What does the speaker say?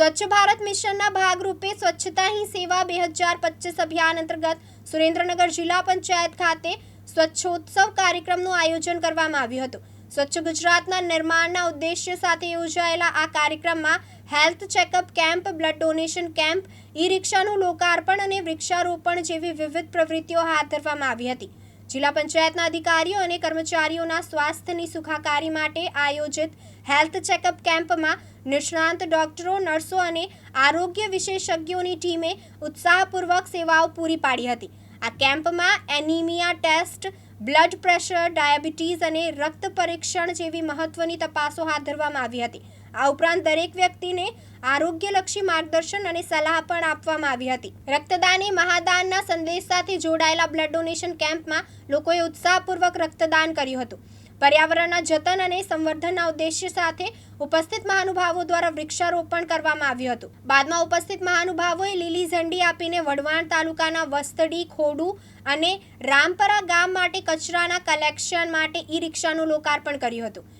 સ્વચ્છ ભારત મિશનના ભાગરૂપે સ્વચ્છતા હી સેવા બે હજાર પચીસ અભિયાન અંતર્ગત સુરેન્દ્રનગર જિલ્લા પંચાયત ખાતે સ્વચ્છોત્સવ કાર્યક્રમનું આયોજન કરવામાં આવ્યું હતું. સ્વચ્છ ગુજરાતના નિર્માણના ઉદ્દેશ્ય સાથે યોજાયેલા આ કાર્યક્રમમાં health checkup camp, blood donation camp E રિક્ષાનું લોકાર્પણ અને વૃક્ષારોપણ જેવી વિવિધ પ્રવૃત્તિઓ હાથ ધરવામાં આવી હતી. જિલ્લા પંચાયતના અધિકારીઓ અને કર્મચારીઓના સ્વાસ્થ્યની સુખાકારી માટે આયોજિત હેલ્થ ચેકઅપ કેમ્પમાં નિષ્ણાંત ડોક્ટરો, નર્સો અને આરોગ્ય વિશેષજ્ઞોની ટીમે ઉત્સાહપૂર્વક સેવાઓ પૂરી પાડી હતી. આ કેમ્પમાં anemia test blood pressure, diabetes અને રક્ત પરીક્ષણ જેવી મહત્વની તપાસો હાથ ધરવામાં આવી હતી. આ ઉપરાંત દરેક વ્યક્તિને આરોગ્યલક્ષી માર્ગદર્શન અને સલાહ પણ આપવામાં આવી હતી. રક્તદાન એ મહાદાનના સંદેશ સાથે જોડાયેલા બ્લડ ડોનેશન કેમ્પમાં લોકોએ ઉત્સાહપૂર્વક રક્તદાન કર્યું હતું. પર્યાવરણના જતન અને સંવર્ધનના ઉદ્દેશ્ય સાથે ઉપસ્થિત મહાનુભાવો દ્વારા વૃક્ષારોપણ કરવામાં આવ્યું હતું. બાદમાં ઉપસ્થિત મહાનુભાવોએ લીલી ઝંડી આપીને વઢવાણ તાલુકાના વસ્તડી ખોડુ અને રામપરા ગામ માટે કચરાના કલેક્શન માટે ઈ રિક્ષાનું લોકાર્પણ કર્યું હતું.